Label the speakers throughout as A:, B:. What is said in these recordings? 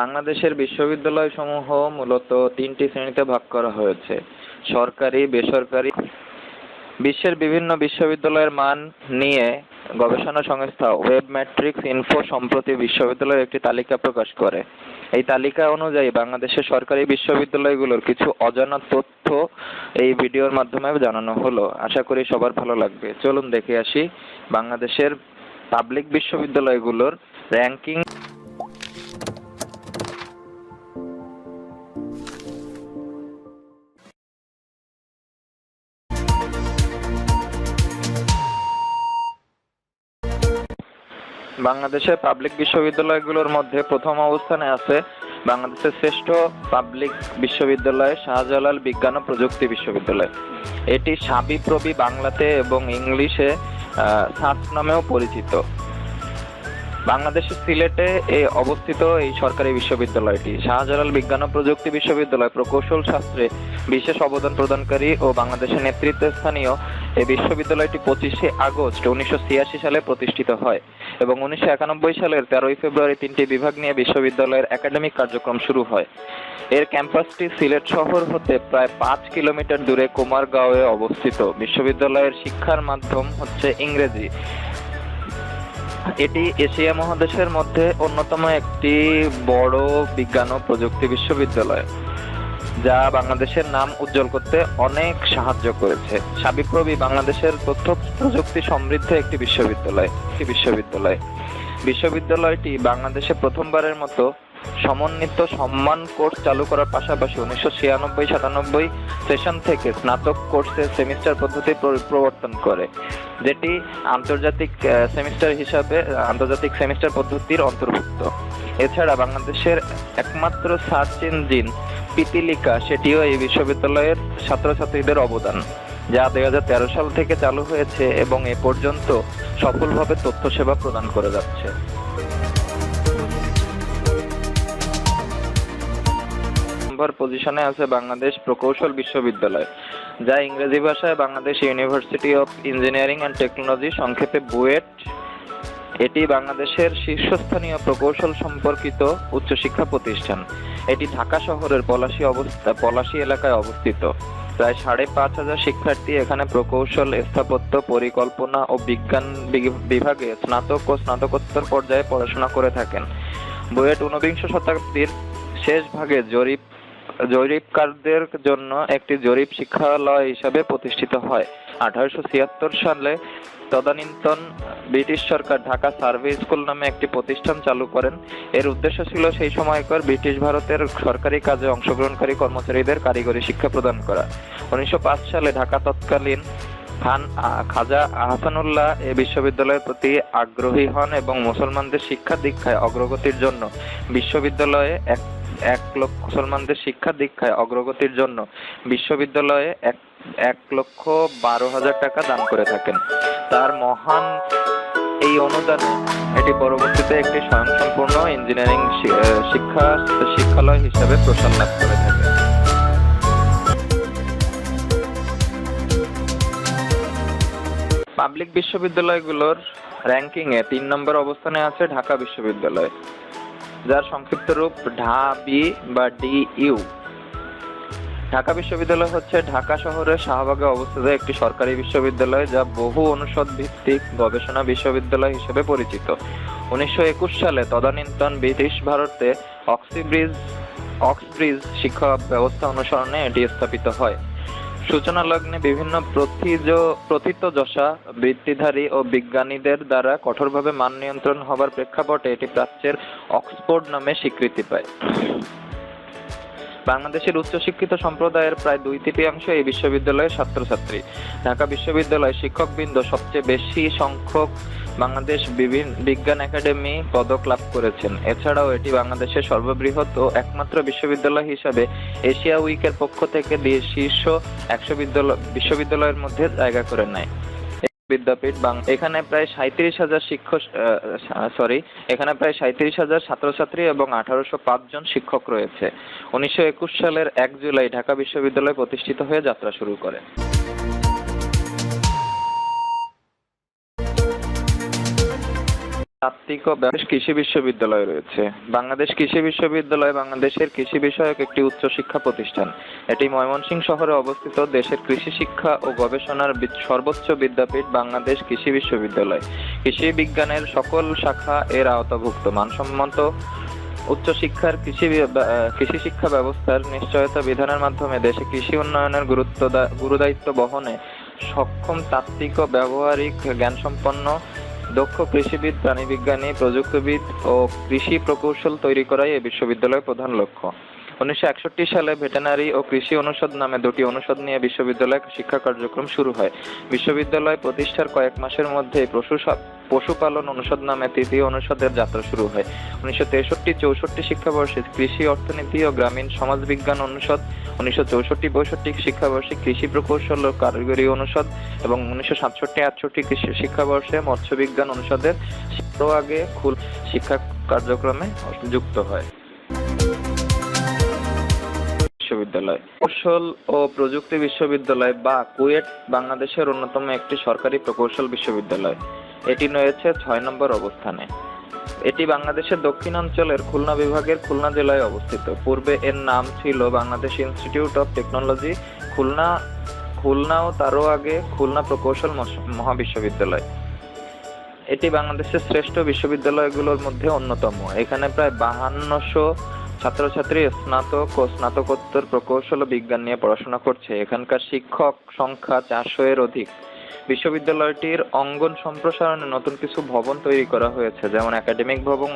A: বাংলাদেশের বিশ্ববিদ্যালয়সমূহ মূলত তিনটি শ্রেণীতে ভাগ করা হয়েছে। সরকারি, বেসরকারি। বিশ্বের বিভিন্ন বিশ্ববিদ্যালয়ের মান নিয়ে গবেষণা সংস্থা ওয়েব ম্যাট্রিক্স ইনফো সম্প্রতি বিশ্ববিদ্যালয়ের একটি তালিকা প্রকাশ করে। এই তালিকা অনুযায়ী বাংলাদেশের সরকারি বিশ্ববিদ্যালয়গুলোর কিছু অজানা তথ্য এই ভিডিওর মাধ্যমে জানানো হলো। আশা করি সবার ভালো লাগবে। চলুন দেখে আসি বাংলাদেশের পাবলিক বিশ্ববিদ্যালয়গুলোর র্যাঙ্কিং বাংলাদেশের পাবলিক বিশ্ববিদ্যালয়গুলোর মধ্যে প্রথম অবস্থানে আছে বাংলাদেশের শ্রেষ্ঠ পাবলিক বিশ্ববিদ্যালয় শাহজালাল বিজ্ঞান ও প্রযুক্তি বিশ্ববিদ্যালয়। এটি সাবিপ্রবি বাংলাতে এবং ইংলিশে সাস নামেও পরিচিত। বাংলাদেশের সিলেটে এ অবস্থিত এই সরকারি বিশ্ববিদ্যালয়টি। শাহজালাল বিজ্ঞান ও প্রযুক্তি বিশ্ববিদ্যালয় প্রকৌশল শাস্ত্রে বিশেষ অবদান প্রদানকারী ও বাংলাদেশের নেতৃত্বস্থানীয় এই বিশ্ববিদ্যালয়টি পঁচিশে আগস্ট উনিশশো ছিয়াশি সালে প্রতিষ্ঠিত হয় এবং উনিশশো একানব্বই সালের তেরোই ফেব্রুয়ারি তিনটি বিভাগ নিয়ে বিশ্ববিদ্যালয়ের একাডেমিক কার্যক্রম শুরু হয়। এর ক্যাম্পাসটি সিলেট শহর হতে প্রায় পাঁচ কিলোমিটার দূরে কুমারগাঁওয়ে অবস্থিত। বিশ্ববিদ্যালয়ের শিক্ষার মাধ্যম হচ্ছে ইংরেজি। এটি এশিয়া মহাদেশের মধ্যে অন্যতম একটি বড় বিজ্ঞান ও প্রযুক্তি বিশ্ববিদ্যালয়। যা বাংলাদেশের নাম উজ্জ্বল করতে অনেক সাহায্য করেছে। সাবিপ্রবি বাংলাদেশের তথ্য প্রযুক্তি সমৃদ্ধ একটি বিশ্ববিদ্যালয় একটি বিশ্ববিদ্যালয়। বিশ্ববিদ্যালয়টি বাংলাদেশে প্রথমবারের মতো সমন্বিত সম্মান কোর্স চালু করার পাশাপাশি উনিশশো ছিয়ানব্বই সাতানব্বই সেশন থেকে স্নাতক কোর্সে সেমিস্টার পদ্ধতি প্রবর্তন করে, যেটি আন্তর্জাতিক সেমিস্টার হিসাবে, আন্তর্জাতিক সেমিস্টার পদ্ধতির অন্তর্ভুক্ত। এছাড়া বাংলাদেশের একমাত্র সার্চ ইঞ্জিন পিতিলিকা, সেটিও এই বিশ্ববিদ্যালয়ের ছাত্রছাত্রীদের অবদান, যা দুই সাল থেকে চালু হয়েছে এবং এ পর্যন্ত সফলভাবে তথ্য সেবা প্রদান করে যাচ্ছে। নম্বর পজিশনে আছে বাংলাদেশ প্রকৌশল বিশ্ববিদ্যালয়, যা ইংরেজি ভাষায় Bangladesh university of engineering and technology সংক্ষেপে বুয়েট এটি বাংলাদেশের শীর্ষস্থানীয় প্রকৌশল সম্পর্কিত উচ্চশিক্ষা প্রতিষ্ঠান। এটি ঢাকা শহরের পলাশী অবস্থা, পলাশী এলাকায় অবস্থিত। প্রায় সাড়ে পাঁচ হাজার শিক্ষার্থী এখানে প্রকৌশল স্থাপত্য, পরিকল্পনা ও বিজ্ঞান বিভাগে স্নাতক ও স্নাতকোত্তর পর্যায়ে পড়াশোনা করে থাকেন। বুয়েট ঊনবিংশ শতাব্দীর শেষ ভাগে জরিপ, জরিপকারদের জন্য একটি জরিপ শিক্ষালয় হিসাবে প্রতিষ্ঠিত হয়। আঠারোশো ছিয়াত্তর সালে তদানীন্তন ব্রিটিশ সরকার ঢাকা সার্ভে স্কুল নামে একটি প্রতিষ্ঠান চালু করেন। এর উদ্দেশ্য ছিল সেই সময়কার ব্রিটিশ ভারতের সরকারি কাজে অংশগ্রহণকারী কর্মচারীদের কারিগরি শিক্ষা প্রদান করা। উনিশশো পাঁচ সালে ঢাকা তৎকালীন খান খাজা আহসানুল্লাহ এ বিশ্ববিদ্যালয়ের প্রতি আগ্রহী হন এবং মুসলমানদের শিক্ষা দীক্ষায় অগ্রগতির জন্য বিশ্ববিদ্যালয়ে এক এক লক্ষ মুসলমানদের শিক্ষা দীক্ষায় অগ্রগতির জন্য বিশ্ববিদ্যালয়ে এক এক লক্ষ বারো হাজার টাকা দান করে থাকেন। তার মহান এই অনুদানে এটি পরবর্তীতে একটি স্বয়ংসম্পূর্ণ ইঞ্জিনিয়ারিং শিক্ষা, শিক্ষালয় হিসাবে প্রসার লাভ করে থাকে পাবলিক বিশ্ববিদ্যালয়গুলোর র্যাঙ্কিংয়ে তিন নম্বর অবস্থানে আছে ঢাকা বিশ্ববিদ্যালয়। যার সংক্ষিপ্ত রূপ ঢাবি বা ডিইউ ঢাকা বিশ্ববিদ্যালয় হচ্ছে ঢাকা শহরের শাহবাগে অবস্থিত একটি সরকারি বিশ্ববিদ্যালয় যা বহু অনুষদ ভিত্তিক গবেষণা বিশ্ববিদ্যালয় হিসেবে পরিচিত। উনিশশো একুশ সালে তদানীন্তন ব্রিটিশ ভারতে অক্সিব্রিজ, অক্সব্রিজ শিক্ষা ব্যবস্থা অনুসরণে এটি স্থাপিত হয়। সূচনা লগ্নে বিভিন্ন প্রথিতযশা বৃত্তিধারী ও বিজ্ঞানীদের দ্বারা কঠোরভাবে মান নিয়ন্ত্রণ হবার প্রেক্ষাপটে এটি প্রাচ্যের অক্সফোর্ড নামে স্বীকৃতি পায়। বাংলাদেশের উচ্চশিক্ষিত সম্প্রদায়ের প্রায় দুই তৃতীয়াংশ এই বিশ্ববিদ্যালয়ের ছাত্রছাত্রী। ঢাকা বিশ্ববিদ্যালয় শিক্ষকবৃন্দ সবচেয়ে বেশি সংখ্যক বাংলাদেশ বিভিন্ন বিজ্ঞান একাডেমি পদক লাভ করেছেন। এছাড়াও এটি বাংলাদেশের সর্ববৃহৎ ও একমাত্র বিশ্ববিদ্যালয় হিসাবে এশিয়া উইকের পক্ষ থেকে শীর্ষ একশো বিদ্যালয় বিশ্ববিদ্যালয়ের মধ্যে জায়গা করে নেয়। বিদ্যাপীঠ এখানে প্রায় সাঁত্রিশ হাজার শিক্ষক সরি, এখানে প্রায় সাঁত্রিশ হাজার ছাত্রছাত্রী এবং আঠারোশো জন শিক্ষক রয়েছে। উনিশশো একুশ সালের এক জুলাই ঢাকা বিশ্ববিদ্যালয় প্রতিষ্ঠিত হয়ে যাত্রা শুরু করে। তাত্ত্বিক ও কৃষি বিশ্ববিদ্যালয় রয়েছে। বাংলাদেশ কৃষি বিশ্ববিদ্যালয় বাংলাদেশের কৃষি বিষয়ক একটি উচ্চশিক্ষা প্রতিষ্ঠান। এটি ময়মনসিংহ শহরে অবস্থিত দেশের কৃষি শিক্ষা ও গবেষণার সর্বোচ্চ বিদ্যাপীঠ বাংলাদেশ কৃষি বিশ্ববিদ্যালয়। কৃষি বিজ্ঞানের সকল শাখা এর আওতাভুক্ত। মানসম্মত উচ্চশিক্ষার কৃষি বি- বা- আহ, কৃষি শিক্ষা ব্যবস্থার নিশ্চয়তা বিধানের মাধ্যমে দেশে কৃষি উন্নয়নের গুরুত্ব গুরুদায়িত্ব বহনে সক্ষম তাত্ত্বিক ও ব্যবহারিক জ্ঞানসম্পন্ন দক্ষ কৃষিবিদ প্রাণীবিজ্ঞানী প্রযুক্তিবিদ ও কৃষি প্রকৌশল তৈরি করাই এই বিশ্ববিদ্যালয়ের প্রধান লক্ষ্য। উনিশশো একষট্টি সালে ভেটেনারি ও কৃষি অনুষদ নামে দুটি অনুষদ নিয়ে বিশ্ববিদ্যালয় শিক্ষা কার্যক্রম শুরু হয়। বিশ্ববিদ্যালয় প্রতিষ্ঠার কয়েক মাসের মধ্যে পশু পশুপালন অনুষদ নামে তৃতীয় অনুষদের যাত্রা শুরু হয়। উনিশশো তেষট্টি চৌষট্টি শিক্ষাবর্ষে কৃষি অর্থনীতি ও গ্রামীণ সমাজবিজ্ঞান অনুষদ, উনিশশো চৌষট্টি পঁয়ষট্টি শিক্ষাবর্ষে কৃষি প্রকৌশল ও কারিগরি অনুষদ এবং উনিশশো সাতষট্টি আটষট্টি কৃষি শিক্ষাবর্ষে মৎস্যবিজ্ঞান অনুষদের আগে খুল শিক্ষা কার্যক্রমে যুক্ত হয়। বিশ্ববিদ্যালয়। কৌশল ও প্রযুক্তি বিশ্ববিদ্যালয় বা কুয়েট বাংলাদেশের অন্যতম একটি সরকারি প্রকৌশল বিশ্ববিদ্যালয়। এটি রয়েছে ছয় নম্বর অবস্থানে। এটি বাংলাদেশের দক্ষিণাঞ্চলের খুলনা বিভাগের খুলনা জেলায় অবস্থিত। পূর্বে এর নাম ছিল Bangladesh institute of technology, Khulna Khulna ও তারও আগে খুলনা প্রকৌশল মহাবিশ্ববিদ্যালয়। এটি বাংলাদেশের শ্রেষ্ঠ বিশ্ববিদ্যালয়গুলোর মধ্যে অন্যতম। এখানে প্রায় বাহান্নশো ছাত্রছাত্রী, স্নাতক ও স্নাতকোত্তর প্রকৌশল বিজ্ঞান নিয়ে পড়াশোনা করছে। এখানকার শিক্ষক সংখ্যা চারশো এর অধিক। বিশ্ববিদ্যালয়টির অঙ্গন সম্প্রসারণে নতুন কিছু ভবন তৈরি করা হয়েছে, যেমন একাডেমিক ভবন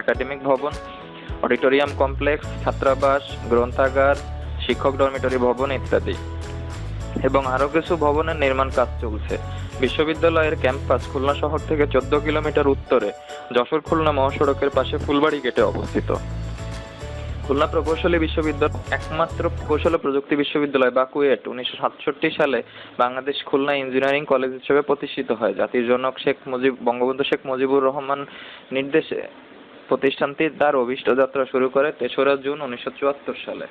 A: একাডেমিক ভবন, অডিটোরিয়াম কমপ্লেক্স, ছাত্রাবাস, গ্রন্থাগার, শিক্ষক ডরমিটরি ভবন ইত্যাদি। এবং আরও কিছু ভবনের নির্মাণ কাজ চলছে। বিশ্ববিদ্যালয়ের ক্যাম্পাস খুলনা শহর থেকে চোদ্দ কিলোমিটার উত্তরে, যশোর খুলনা মহাসড়কের পাশে ফুলবাড়ি গেটে অবস্থিত। খুলনা প্রকৌশলী বিশ্ববিদ্যালয় একমাত্র প্রকৌশল ও প্রযুক্তি বিশ্ববিদ্যালয় বা কুয়েট উনিশশো সাতষট্টি সালে বাংলাদেশ খুলনা ইঞ্জিনিয়ারিং কলেজ হিসেবে প্রতিষ্ঠিত হয়। জাতির জনক শেখ মুজিব, বঙ্গবন্ধু শেখ মুজিবুর রহমান নির্দেশে প্রতিষ্ঠানটি তার অভিষ্ট যাত্রা শুরু করে তেসরা জুন উনিশশো চুয়াত্তর সালে।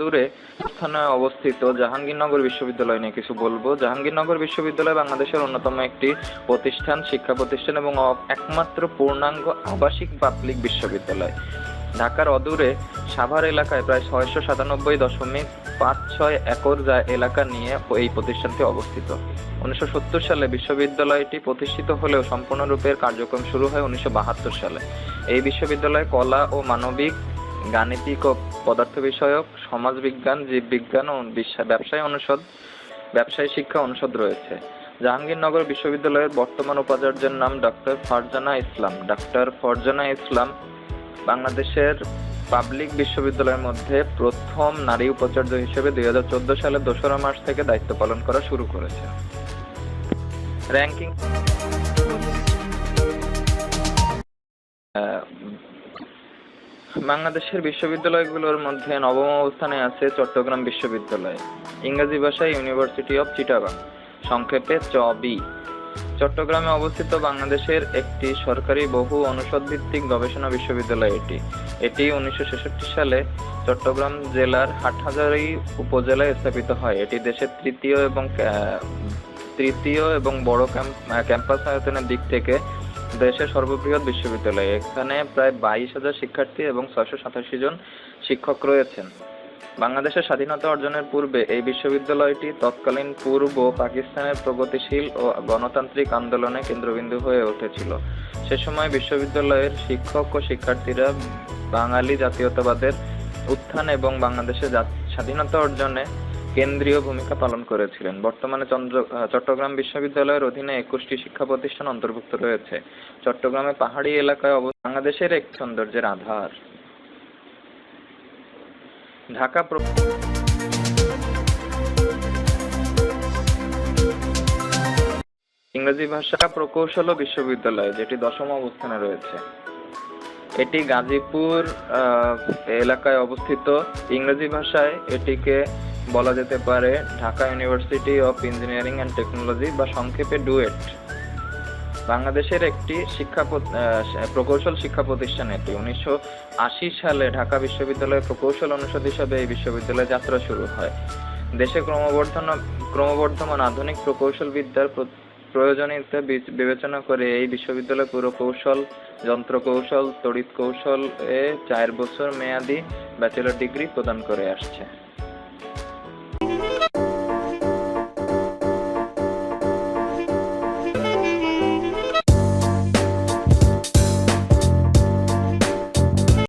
A: অদূরে স্থানে অবস্থিত জাহাঙ্গীরনগর বিশ্ববিদ্যালয় নিয়ে কিছু বলব। জাহাঙ্গীরনগর বিশ্ববিদ্যালয় বাংলাদেশের অন্যতম একটি প্রতিষ্ঠান, শিক্ষা প্রতিষ্ঠান এবং একমাত্র পূর্ণাঙ্গ আবাসিক পাবলিক বিশ্ববিদ্যালয়। ঢাকার অদূরে সাভার এলাকায় প্রায় ছয়শো সাতানব্বই দশমিক পাঁচ ছয় একর জা- এলাকা নিয়ে এই প্রতিষ্ঠানটি অবস্থিত। উনিশশো সত্তর সালে বিশ্ববিদ্যালয়টি প্রতিষ্ঠিত হলেও সম্পূর্ণরূপে কার্যক্রম শুরু হয় উনিশশো বাহাত্তর সালে। এই বিশ্ববিদ্যালয়ে কলা ও মানবিক গাণিতিক ও পদার্থ বিষয়ক সমাজবিজ্ঞান, জীববিজ্ঞান ও ব্যবসায় অনুষদ, ব্যবসায় শিক্ষা অনুষদ রয়েছে। জাহাঙ্গীরনগর বিশ্ববিদ্যালয়ের বর্তমান উপাচার্যের নাম ডক্টর ফরজানা ইসলাম। ডক্টর ফরজানা ইসলাম বাংলাদেশের পাবলিক বিশ্ববিদ্যালয়ের মধ্যে প্রথম নারী উপাচার্য হিসেবে দুই হাজার চোদ্দ সালের দোসরা মার্চ থেকে দায়িত্ব পালন করা শুরু করেছে র্যাঙ্কিং বাংলাদেশের বিশ্ববিদ্যালয়গুলোর মধ্যে নবম অবস্থানে আছে চট্টগ্রাম বিশ্ববিদ্যালয়, ইংরেজি ভাষায় ইউনিভার্সিটি অফ চিটাগাং সংক্ষেপে চবি চট্টগ্রামে অবস্থিত বাংলাদেশের একটি সরকারি বহু অনুষদ ভিত্তিক গবেষণা বিশ্ববিদ্যালয় এটি। এটি উনিশশো ছেষট্টি সালে চট্টগ্রাম জেলার হাটহাজারী উপজেলায় স্থাপিত হয়। এটি দেশের তৃতীয় এবং তৃতীয় এবং বড় ক্যাম্পাস আয়তনের দিক থেকে দেশের সর্ববৃহৎ বিশ্ববিদ্যালয়। এখানে প্রায় বাইশ হাজার শিক্ষার্থী এবং ছয়শো সাতাশি জন শিক্ষক রয়েছেন। বাংলাদেশের স্বাধীনতা অর্জনের পূর্বে এই বিশ্ববিদ্যালয়টি তৎকালীন পূর্ব পাকিস্তানের প্রগতিশীল ও গণতান্ত্রিক আন্দোলনে কেন্দ্রবিন্দু হয়ে উঠেছিল। সে সময় বিশ্ববিদ্যালয়ের শিক্ষক ও শিক্ষার্থীরা বাঙালি জাতীয়তাবাদের উত্থান এবং বাংলাদেশের স্বাধীনতা অর্জনে কেন্দ্রীয় ভূমিকা পালন করেছিলেন। বর্তমানে চন্দ্র চট্টগ্রাম বিশ্ববিদ্যালয়ের অধীনে একুশটি শিক্ষা প্রতিষ্ঠান অন্তর্ভুক্ত রয়েছে। চট্টগ্রামে পাহাড়ি এলাকায় অব- বাংলাদেশের এক সৌন্দর্যের আধার। ঢাকা ইংরেজি ভাষা প্রকৌশল বিশ্ববিদ্যালয়, যেটি দশম অবস্থানে রয়েছে। এটি গাজীপুর এলাকায় অবস্থিত। ইংরেজি ভাষায় এটিকে বলা যেতে পারে Dhaka university of engineering and technology বা সংক্ষেপে ডুয়েট। বাংলাদেশের একটি শিক্ষা প্রকৌশল শিক্ষা প্রতিষ্ঠান এটি। উনিশশো আশি সালে ঢাকা বিশ্ববিদ্যালয়ের প্রকৌশল অনুষদ হিসাবে এই বিশ্ববিদ্যালয়ে যাত্রা শুরু হয়। দেশে ক্রমবর্ধন ক্রমবর্ধমান আধুনিক প্রকৌশল বিদ্যার প্র- প্রয়োজনীয়তা বিবেচনা করে এই বিশ্ববিদ্যালয় পুরকৌশল যন্ত্র কৌশল, তড়িৎ কৌশল এ চার বছর মেয়াদি ব্যাচেলর ডিগ্রি প্রদান করে আসছে।